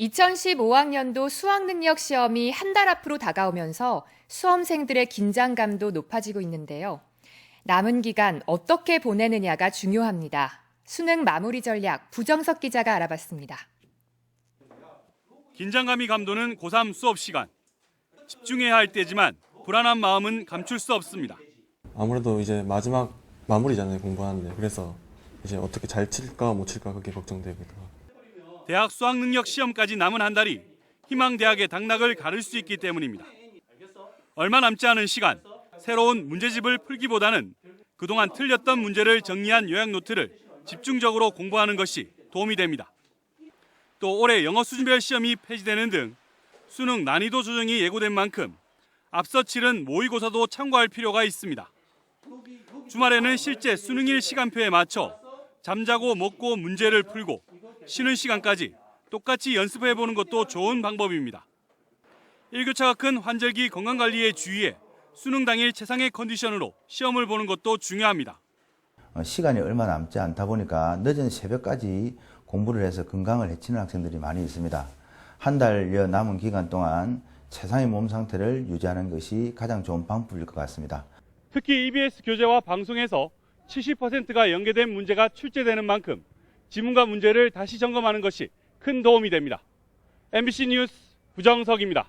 2015학년도 수학능력 시험이 한 달 앞으로 다가오면서 수험생들의 긴장감도 높아지고 있는데요. 남은 기간 어떻게 보내느냐가 중요합니다. 수능 마무리 전략 부정석 기자가 알아봤습니다. 긴장감이 감도는 고3 수업 시간. 집중해야 할 때지만 불안한 마음은 감출 수 없습니다. 아무래도 이제 마지막 마무리잖아요 공부하는데 그래서 이제 어떻게 잘 칠까 못 칠까 그게 걱정되기도 하고 대학 수학 능력 시험까지 남은 한 달이 희망 대학의 당락을 가를 수 있기 때문입니다. 얼마 남지 않은 시간 새로운 문제집을 풀기보다는 그동안 틀렸던 문제를 정리한 요약 노트를 집중적으로 공부하는 것이 도움이 됩니다. 또 올해 영어 수준별 시험이 폐지되는 등 수능 난이도 조정이 예고된 만큼 앞서 치른 모의고사도 참고할 필요가 있습니다. 주말에는 실제 수능일 시간표에 맞춰 잠자고 먹고 문제를 풀고 쉬는 시간까지 똑같이 연습해 보는 것도 좋은 방법입니다. 일교차가 큰 환절기 건강관리에 주의해 수능 당일 최상의 컨디션으로 시험을 보는 것도 중요합니다. 어, 시간이 얼마 남지 않다 보니까 늦은 새벽까지 공부를 해서 건강을 해치는 학생들이 많이 있습니다. 한 달여 남은 기간 동안 최상의 몸 상태를 유지하는 것이 가장 좋은 방법일 것 같습니다. 특히 EBS 교재와 방송에서 70%가 연계된 문제가 출제되는 만큼 지문과 문제를 다시 점검하는 것이 큰 도움이 됩니다. MBC 뉴스 부정석입니다.